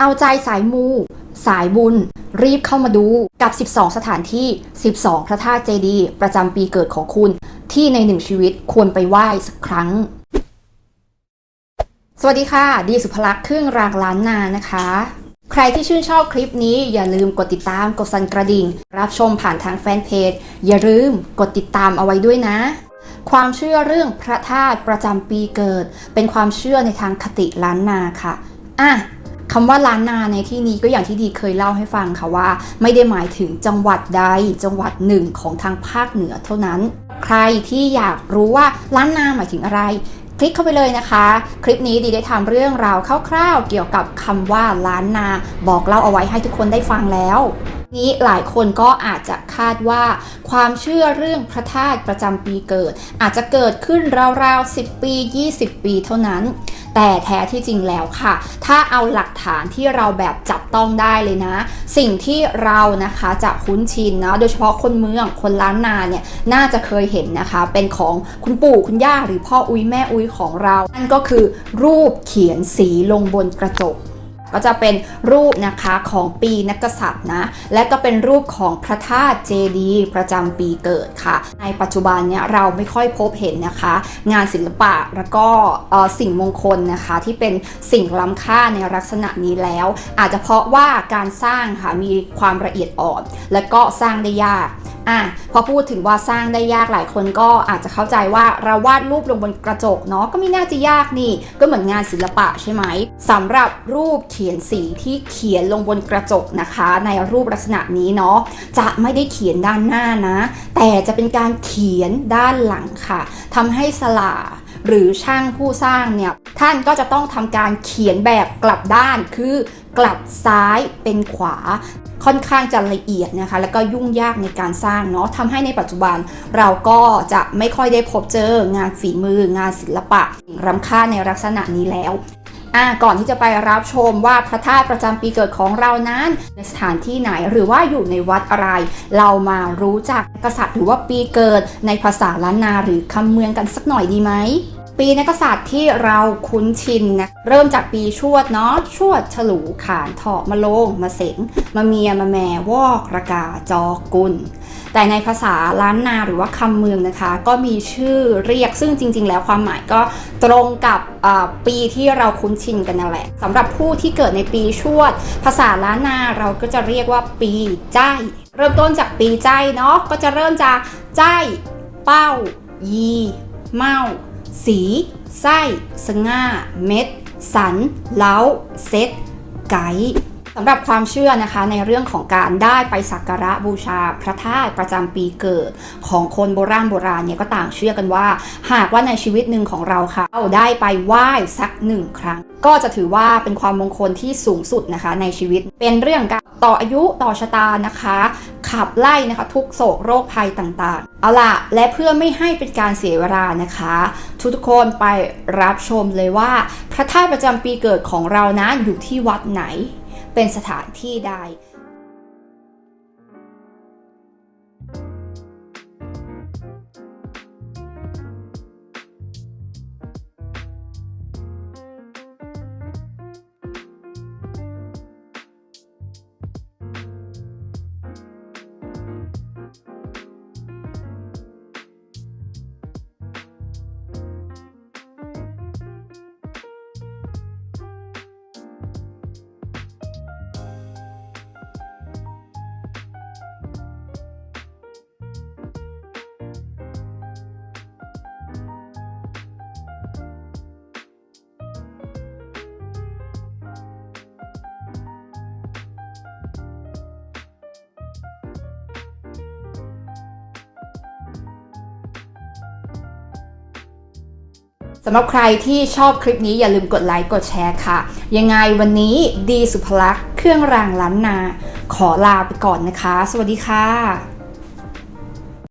เอาใจสายมู สายบุญ รีบเข้ามาดูกับ 12 สถานที่ 12 พระธาตุเจดีย์ประจำปีเกิดของคุณ ที่ในหนึ่งชีวิตควรไปไหว้สักครั้ง สวัสดีค่ะ ดีสุภลักษณ์เครื่องรางล้านนานะคะ ใครที่ชื่นชอบคลิปนี้อย่าลืมกดติดตามกดสั่นกระดิ่ง รับชมผ่านทางแฟนเพจ อย่าลืมกดติดตามเอาไว้ด้วยนะความเชื่อเรื่องพระธาตุประจำปีเกิด เป็นความเชื่อในทางคติล้านนาค่ะ อะ คำว่าล้านนาในที่นี้ก็อย่างที่ดีเคยเล่าให้ฟังค่ะว่า ไม่ได้หมายถึงจังหวัดใดจังหวัดหนึ่งของทางภาคเหนือเท่านั้น ใครที่อยากรู้ว่าล้านนาหมายถึงอะไร คลิกเข้าไปเลยนะคะ คลิปนี้ดีได้ทำเรื่องราวคร่าวๆเกี่ยวกับคำว่าล้านนา บอกเล่าเอาไว้ให้ทุกคนได้ฟังแล้วนี้หลายคนก็อาจจะคาดว่าความเชื่อเรื่องพระธาตุประจำปีเกิด อาจจะเกิดขึ้นราวๆ 10 ปี 20 ปีเท่านั้น แต่แท้ที่จริงแล้วค่ะ ถ้าเอาหลักฐานที่เราแบบจับต้องได้เลยนะ สิ่งที่เรานะคะจะคุ้นชินนะโดยเฉพาะคนเมืองคนล้านนาเนี่ยน่าจะเคยเห็นนะคะ เป็นของคุณปู่คุณย่าหรือพ่ออุ้ยแม่อุ้ยของเรานั่นก็คือรูปเขียนสีลงบนกระจก ก็จะเป็นรูปนะคะของปีนักษัตริย์นะ และก็เป็นรูปของพระธาตุเจดีย์ประจำปีเกิดค่ะ ในปัจจุบันเนี่ยเราไม่ค่อยพบเห็นนะคะ งานศิลปะแล้วก็สิ่งมงคลนะคะ ที่เป็นสิ่งล้ำค่าในลักษณะนี้แล้ว อาจจะเพราะว่าการสร้างค่ะมีความละเอียดอ่อน และก็สร้างได้ยาก อะพอพูดถึงว่าสร้างได้ยากหลายคนก็อาจจะเข้าใจว่าเราวาดรูปลงบนกระจกเนาะก็ไม่น่าจะยากนี่ ก็เหมือนงานศิลปะใช่ไหมสำหรับรูปเขียนสีที่เขียนลงบนกระจกนะคะ ในรูปลักษณะนี้เนาะจะไม่ได้เขียนด้านหน้านะ แต่จะเป็นการเขียนด้านหลังค่ะทำให้สลา หรือช่างผู้สร้างเนี่ยท่านก็จะต้องทำการเขียนแบบกลับด้านคือกลับซ้ายเป็นขวาค่อนข้างจะละเอียดนะคะ แล้วก็ยุ่งยากในการสร้างเนาะทำให้ในปัจจุบันเราก็จะไม่ค่อยได้พบเจองานฝีมืองานศิลปะรำค่าในลักษณะนี้แล้วก่อนที่จะไปรับชมว่าพระธาตุประจำปีเกิดของเรานั้นในสถานที่ไหนหรือว่าอยู่ในวัดอะไร เรามารู้จักกษัตริย์หรือว่าปีเกิดในภาษาล้านนาหรือคำเมืองกันสักหน่อยดีไหม ปีนักษัตริย์ที่เราคุ้นชินนะเริ่มจากปีชวดเนาะชวดฉลูขานเถาะมะโลงมะเสงมะเมียมะแมวอกระกาจอกุลแต่ในภาษาล้านนาหรือว่าคำเมืองนะคะ ก็มีชื่อเรียกซึ่งจริง ๆ แล้วความหมายก็ตรงกับปีที่เราคุ้นชินกันนั่นแหละสำหรับผู้ที่เกิดในปีชวด ภาษาล้านนาเราก็จะเรียกว่าปีใจเริ่มต้นจากปีใจเนาะก็จะเริ่มจากใจ เป้า ยี เมา สี ไส้ สง่า เม็ด สัน เล้า เซตไกด์ สำหรับความเชื่อนะคะในเรื่องของการได้ไปสักการะบูชาพระธาตุประจำปีเกิด ของคนโบราณโบราณเนี่ยก็ต่างเชื่อกันว่า หากว่าในชีวิตหนึ่งของเราค่ะเราได้ไปไหว้สักหนึ่งครั้ง ก็จะถือว่าเป็นความมงคลที่สูงสุดนะคะ ในชีวิตเป็นเรื่องการต่ออายุต่อชะตานะคะ ขับไล่นะคะทุกโศกโรคภัยต่างๆ เอาล่ะ และเพื่อไม่ให้เป็นการเสียเวลานะคะ ทุกๆคนไปรับชมเลยว่า พระธาตุประจำปีเกิดของเรานะอยู่ที่วัดไหน เป็นสถานที่ใด สำหรับใครที่ชอบคลิปนี้อย่าลืมกดไลค์กดแชร์ค่ะ ยังไงวันนี้ดีสุภลักษณ์เครื่องรางล้านนา ขอลาไปก่อนนะคะ สวัสดีค่ะ